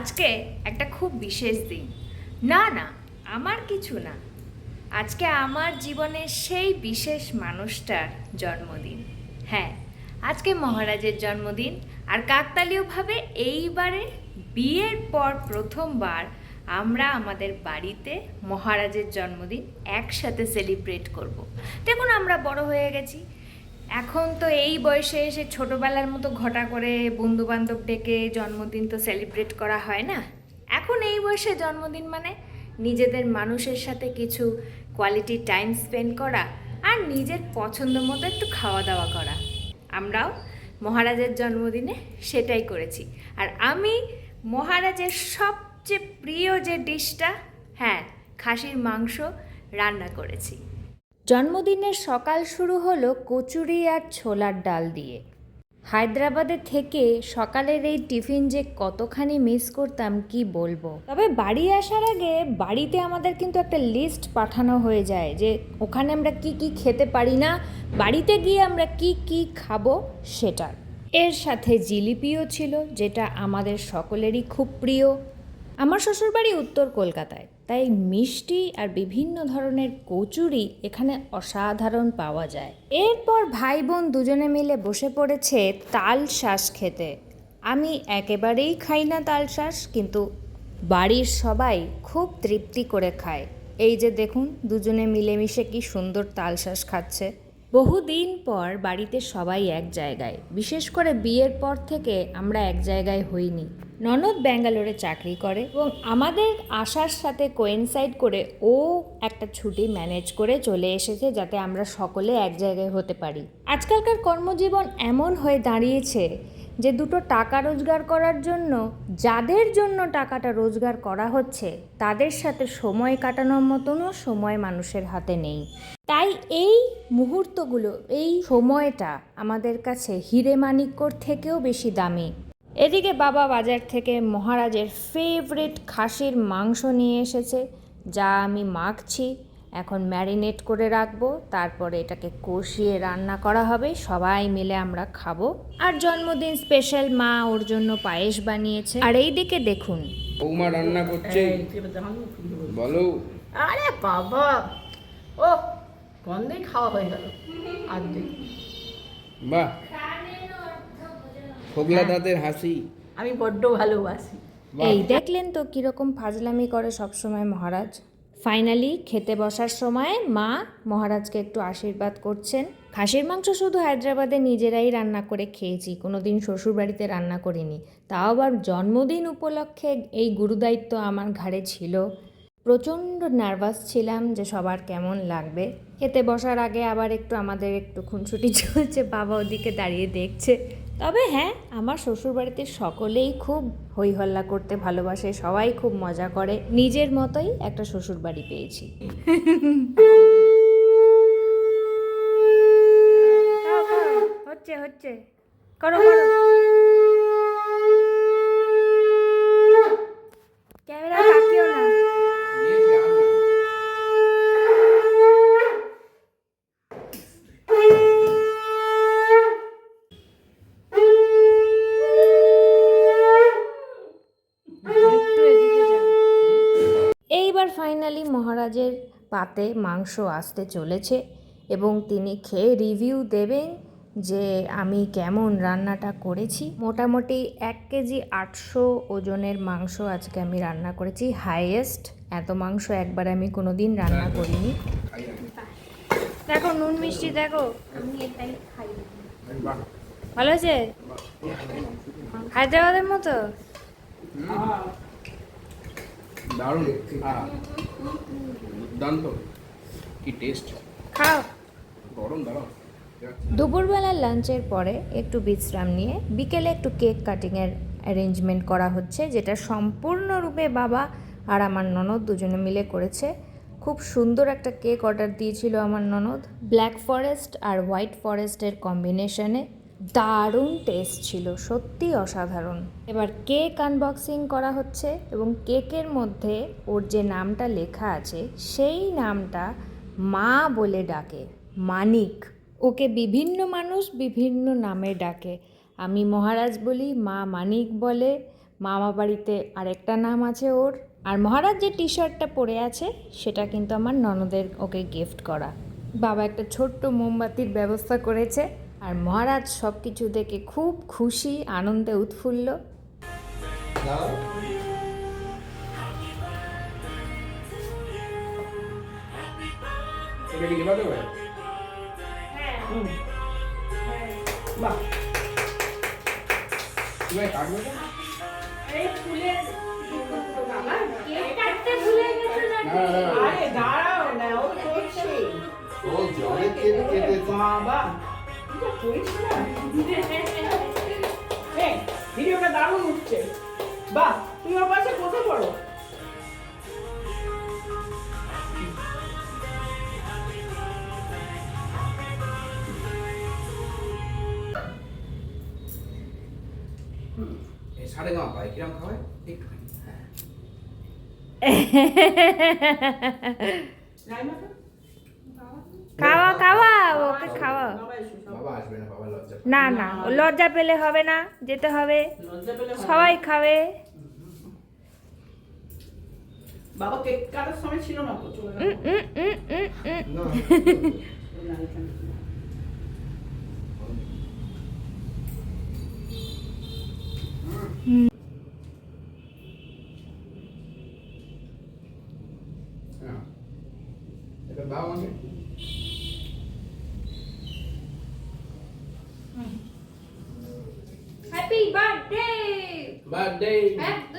আজকে একটা খুব বিশেষ দিন। না না, আমার কিছু না। আজকে আমার জীবনের সেই বিশেষ মানুষটার জন্মদিন। হ্যাঁ আজকে মহারাজের জন্মদিন আর কাকতালীয়ভাবে এইবারে বিয়ের পর প্রথমবার আমরা আমাদের বাড়িতে মহারাজের জন্মদিন একসাথে সেলিব্রেট করব। দেখুন আমরা বড় হয়ে গেছি এখন তো এই বয়সে এসে ছোটোবেলার মতো ঘটা করে বন্ধু বান্ধব ডেকে জন্মদিন তো সেলিব্রেট করা হয় না? এখন এই বয়সে জন্মদিন মানে নিজেদের মানুষের সাথে কিছু কোয়ালিটি টাইম স্পেন্ড করা আর নিজের পছন্দ মতো একটু খাওয়া দাওয়া করা। আমরাও মহারাজের জন্মদিনে সেটাই করেছি। আর আমি মহারাজের সবচেয়ে প্রিয় যে ডিশটা হ্যাঁ খাসির মাংস রান্না করেছি। জন্মদিনের সকাল শুরু হলো কচুরি আর ছোলার ডাল দিয়ে। হায়দ্রাবাদে থেকে সকালের এই টিফিন যে কতখানি মিস করতাম, কি বলব? তবে বাড়ি আসার আগে বাড়িতে আমাদের কিন্তু একটা লিস্ট পাঠানো হয়ে যায় যে ওখানে আমরা কি কি খেতে পারি না, বাড়িতে গিয়ে আমরা কি কি খাব সেটার এর সাথে জিলিপিও ছিল, যেটা আমাদের সকলেরই খুব প্রিয়। আমার শ্বশুরবাড়ি উত্তর কলকাতায়। তাই মিষ্টি আর বিভিন্ন ধরনের কচুরি এখানে অসাধারণ পাওয়া যায়। এরপর ভাই বোন দুজনে মিলে বসে পড়েছে তাল শ্বাস খেতে। আমি একেবারেই খাই না তাল শ্বাস কিন্তু বাড়ির সবাই খুব তৃপ্তি করে খায়। এই যে দেখুন, দুজনে মিলেমিশে কি সুন্দর তাল শ্বাস খাচ্ছে। বহুদিন পর বাড়িতে সবাই এক জায়গায়। বিশেষ করে বিয়ের পর থেকে আমরা এক জায়গায় হইনি। ননদ ব্যাঙ্গালোরে চাকরি করে এবং আমাদের আসার সাথে কোয়েনসাইড করে ও একটা ছুটি ম্যানেজ করে চলে এসেছে যাতে আমরা সকলে এক জায়গায় হতে পারি। আজকালকার কর্মজীবন এমন হয়ে দাঁড়িয়েছে যে দুটো টাকা রোজগার করার জন্য, যাদের জন্য টাকাটা রোজগার করা হচ্ছে, তাদের সাথে সময় কাটানোর মতনও সময় মানুষের হাতে নেই। এই মুহূর্তগুলো এই সময়টা আমাদের কাছে হিরে মানিক্যর থেকেও বেশি দামি। এদিকে বাবা বাজার থেকে মহারাজের ফেভারিট খাসির মাংস নিয়ে এসেছে যা আমি মাখছি এখন ম্যারিনেট করে রাখব তারপরে এটাকে কষিয়ে রান্না করা হবে সবাই মিলে আমরা খাব। আর জন্মদিন স্পেশাল মা ওর জন্য পায়েস বানিয়েছে। আর এই দিকে দেখুন। বৌমা রান্না করছে। বলো। আরে বাবা! ও গন্ধেই খাওয়া হয়ে গেল। আর বাহ। ফোগলা হাসি। আমি বড্ড ভালোবাসি। এই দেখলেন তো কীরকম ফাজলামি করে সবসময় মহারাজ। ফাইনালি খেতে বসার সময় মা মহারাজকে একটু আশীর্বাদ করছেন। খাসির মাংস শুধু হায়দ্রাবাদে নিজেরাই রান্না করে খেয়েছি কোনোদিন শ্বশুরবাড়িতে রান্না করিনি। তাও আবার জন্মদিন উপলক্ষে এই গুরুদায়িত্ব আমার ঘাড়ে ছিল। প্রচণ্ড নার্ভাস ছিলাম যে সবার কেমন লাগবে। খেতে বসার আগে আবার একটু আমাদের একটু খুনসুটি চলছে, বাবা ওদিকে দাঁড়িয়ে দেখছে। তবে হ্যাঁ আমার শ্বশুরবাড়িতে সকলেই খুব হই হল্লা করতে ভালোবাসে, সবাই খুব মজা করে। নিজের মতোই একটা শ্বশুরবাড়ি পেয়েছি। হচ্ছে হচ্ছে। করো করো ক্যামেরা তাকিও না একটু এদিকে যাও। ফাইনালি মহারাজের পাতে মাংস আসতে চলেছে এবং তিনি খেয়ে রিভিউ দেবেন যে আমি কেমন রান্নাটা করেছি। মোটামুটি এক কেজি আটশো ওজনের মাংস আজকে আমি রান্না করেছি। হাইয়েস্ট এত মাংস একবার আমি কোনো দিন রান্না করিনি। দেখো নুন মিষ্টি দেখো। ভালো আছে হায়দ্রাবাদের মতো? দারুণ। দুর্দান্ত। কি টেস্ট খাও। গরম দাঁড়াও দুপুরবেলার লাঞ্চের পরে একটু বিশ্রাম নিয়ে বিকেলে একটু কেক কাটিংয়ের অ্যারেঞ্জমেন্ট করা হচ্ছে যেটা সম্পূর্ণরূপে বাবা আর আমার ননদ দুজনে মিলে করেছে। খুব সুন্দর একটা কেক অর্ডার দিয়েছিল আমার ননদ। ব্ল্যাক ফরেস্ট আর হোয়াইট ফরেস্টের কম্বিনেশনে দারুণ টেস্ট ছিল, সত্যি অসাধারণ। এবার কেক আনবক্সিং করা হচ্ছে এবং কেকের মধ্যে ওর যে নামটা লেখা আছে, সেই নামটা মা বলে ডাকে, মানিক। ওকে বিভিন্ন মানুষ বিভিন্ন নামে ডাকে। আমি মহারাজ বলি, মা মানিক বলে, মামা বাড়িতে আরেকটা নাম আছে ওর। আর মহারাজ যে টি শার্টটা পরে আছে, সেটা কিন্তু আমার ননদের ওকে গিফট করা। বাবা একটা ছোট্ট মোমবাতির ব্যবস্থা করেছে। আর মহারাজ সব কিছু দেখে খুব খুশি আনন্দে উৎফুল্ল। বাহ ভিডিওটা দারুণ উঠছে বাহ তুমি ওর পাশে বসে পড়ো সাড়ে গামা পায় কিরম খাওয়ায়? একটুখানি। হ্যাঁ। খাওয়া খাওয়া ওকে খাওয়া। না। না লজ্জা পেলে হবে না যেতে হবে। সবাই খাবে। বাবা কেক কাটার সময় ছিল না My day, eh?